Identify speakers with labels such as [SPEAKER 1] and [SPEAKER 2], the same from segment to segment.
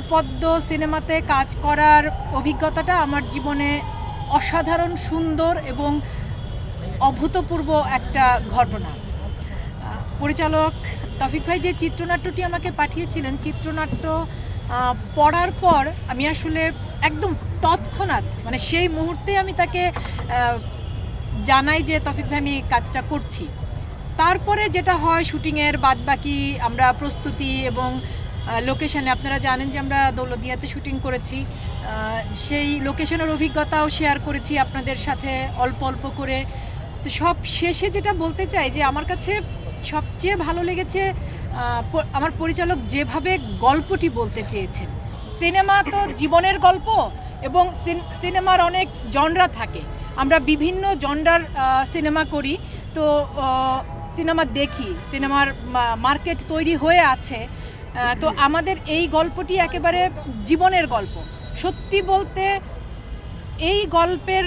[SPEAKER 1] নীলপদ্ম সিনেমাতে কাজ করার অভিজ্ঞতাটা আমার জীবনে অসাধারণ, সুন্দর এবং অভূতপূর্ব একটা ঘটনা। পরিচালক তফিক ভাই যে চিত্রনাট্যটি আমাকে পাঠিয়েছিলেন, চিত্রনাট্য পড়ার পর আমি আসলে একদম তৎক্ষণাৎ মানে সেই মুহূর্তে আমি তাকে জানাই যে, তফিক ভাই, আমি কাজটা করছি। তারপরে যেটা হয়, শুটিংয়ের বাদবাকি, আমরা প্রস্তুতি এবং লোকেশনে আপনারা জানেন যে আমরা দৌলদিয়াতে শুটিং করেছি। সেই লোকেশনের অভিজ্ঞতাও শেয়ার করেছি আপনাদের সাথে অল্প অল্প করে। তো সব শেষে যেটা বলতে চাই যে আমার কাছে সবচেয়ে ভালো লেগেছে আমার পরিচালক যেভাবে গল্পটি বলতে চেয়েছেন। সিনেমা তো জীবনের গল্প এবং সিনেমার অনেক জনরা থাকে। আমরা বিভিন্ন জনরার সিনেমা করি। তো সিনেমা দেখি, সিনেমার মার্কেট তৈরি হয়ে আছে। তো আমাদের এই গল্পটি একেবারে জীবনের গল্প। সত্যি বলতে এই গল্পের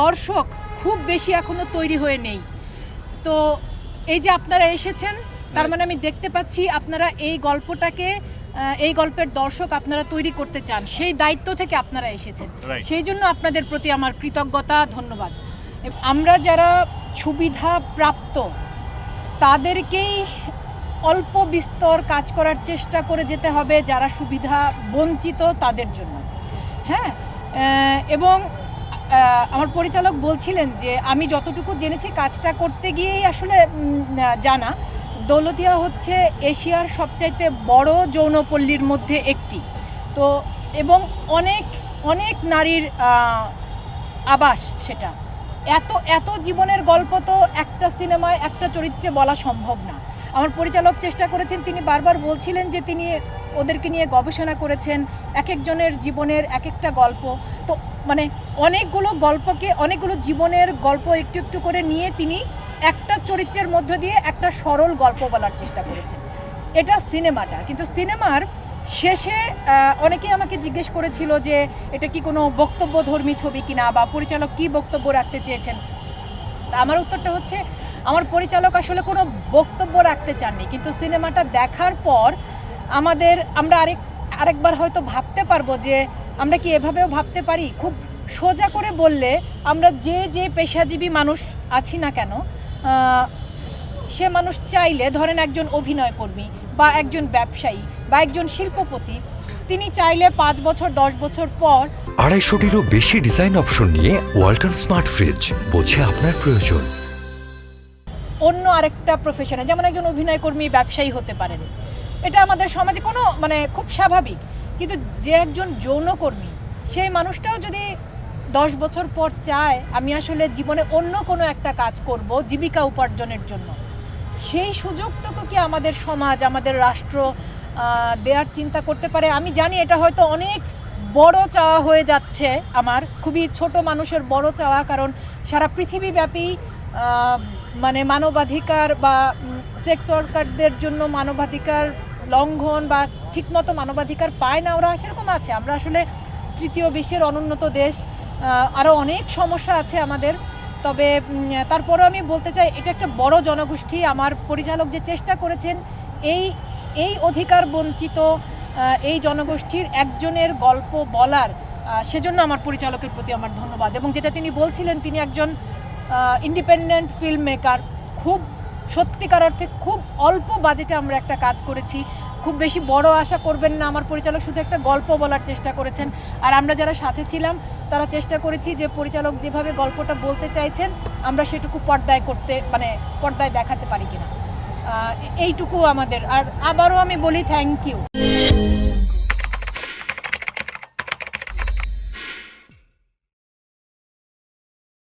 [SPEAKER 1] দর্শক খুব বেশি এখনও তৈরি হয়ে নেই। তো এই যে আপনারা এসেছেন তার মানে আমি দেখতে পাচ্ছি আপনারা এই গল্পটাকে এই গল্পের দর্শক আপনারা তৈরি করতে চান। সেই দায়িত্ব থেকে আপনারা এসেছেন। সেই জন্য আপনাদের প্রতি আমার কৃতজ্ঞতা ধন্যবাদ। আমরা যারা সুবিধা প্রাপ্ত তাদেরকেই অল্প বিস্তর কাজ করার চেষ্টা করে যেতে হবে যারা সুবিধা বঞ্চিত তাদের জন্য। হ্যাঁ এবং আমার পরিচালক বলছিলেন যে আমি যতটুকু জেনেছি কাজটা করতে গিয়েই আসলে জানা। দৌলতিয়া হচ্ছে এশিয়ার সবচাইতে বড় যৌনপল্লীর মধ্যে একটি। তো, এবং অনেক অনেক নারীর আবাস সেটা। এত এত জীবনের গল্প তো একটা সিনেমায়, একটা চরিত্রে বলা সম্ভব না। আমার পরিচালক চেষ্টা করেছেন, তিনি বারবার বলছিলেন যে তিনি ওদেরকে নিয়ে গবেষণা করেছেন এক একজনের জীবনের এক একটা গল্প। তো মানে অনেকগুলো গল্পকে, অনেকগুলো জীবনের গল্প একটু একটু করে নিয়ে তিনি একটা চরিত্রের মধ্য দিয়ে একটা সরল গল্প বলার চেষ্টা করেছেন। এটা সিনেমাটা। কিন্তু সিনেমার শেষে অনেকেই আমাকে জিজ্ঞেস করেছিল যে এটা কি কোনো বক্তব্যধর্মী ছবি কিনা বা পরিচালক কি বক্তব্য রাখতে চেয়েছেন? তা আমার উত্তরটা হচ্ছে আমার পরিচালক আসলে কোনো বক্তব্য রাখতে চাননি, কিন্তু সিনেমাটা দেখার পর আমাদের আমরা আরেক, আরেকবার হয়তো ভাবতে পারব যে আমরা কি এভাবেও ভাবতে পারি? খুব সোজা করে বললে আমরা যে যে পেশাজীবী মানুষ আছি না কেন সে মানুষ চাইলে ধরেন একজন অভিনয় কর্মী বা একজন ব্যবসায়ী বা একজন শিল্পপতি, তিনি চাইলে পাঁচ বছর, দশ বছর পর
[SPEAKER 2] আড়াইশোটিরও বেশি ডিজাইন অপশন নিয়ে ওয়ালটন স্মার্ট ফ্রিজ, বোঝে আপনার প্রয়োজন।
[SPEAKER 1] অন্য আরেকটা প্রফেশনে যেমন একজন অভিনয় কর্মী ব্যবসায়ী হতে পারেন। এটা আমাদের সমাজে কোনো মানে খুব স্বাভাবিক। কিন্তু যে একজন যৌনকর্মী, সেই মানুষটাও যদি দশ বছর পর চায়, আমি আসলে জীবনে অন্য কোনো একটা কাজ করব জীবিকা উপার্জনের জন্য। সেই সুযোগটুকু কি আমাদের সমাজ, আমাদের রাষ্ট্র দেওয়ার চিন্তা করতে পারে? আমি জানি এটা হয়তো অনেক বড় চাওয়া হয়ে যাচ্ছে আমার। খুবই ছোট মানুষের বড় চাওয়া, কারণ সারা পৃথিবীব্যাপী মানে মানবাধিকার বা সেক্স ওয়ার্কারদের জন্য মানবাধিকার লঙ্ঘন বা ঠিকমতো মানবাধিকার পায় না, ওরা সেরকম আছে। আমরা আসলে তৃতীয় বিশ্বের অনুন্নত দেশ আরও অনেক সমস্যা আছে আমাদের। তবে তারপরেও আমি বলতে চাই, এটা একটা বড় জনগোষ্ঠী। আমার পরিচালক যে চেষ্টা করেছেন, এই এই অধিকার বঞ্চিত এই জনগোষ্ঠীর একজনের গল্প বলার সেজন্য আমার পরিচালকের প্রতি আমার ধন্যবাদ। এবং যেটা তিনি বলছিলেন, তিনি একজন ইন্ডিপেন্ডেন্ট ফিল্ম মেকার খুব সত্যিকার অর্থে খুব অল্প বাজেটে আমরা একটা কাজ করেছি। খুব বেশি বড় আশা করবেন না, আমার পরিচালক শুধু একটা গল্প বলার চেষ্টা করেছেন। আর আমরা যারা সাথে ছিলাম, তারা চেষ্টা করেছি যে পরিচালক যেভাবে গল্পটা বলতে চাইছেন, আমরা সেটুকু পর্দায় করতে মানে পর্দায় দেখাতে পারি কিনা। এইটুকু আমাদের। আর আবারও আমি বলি থ্যাংক ইউ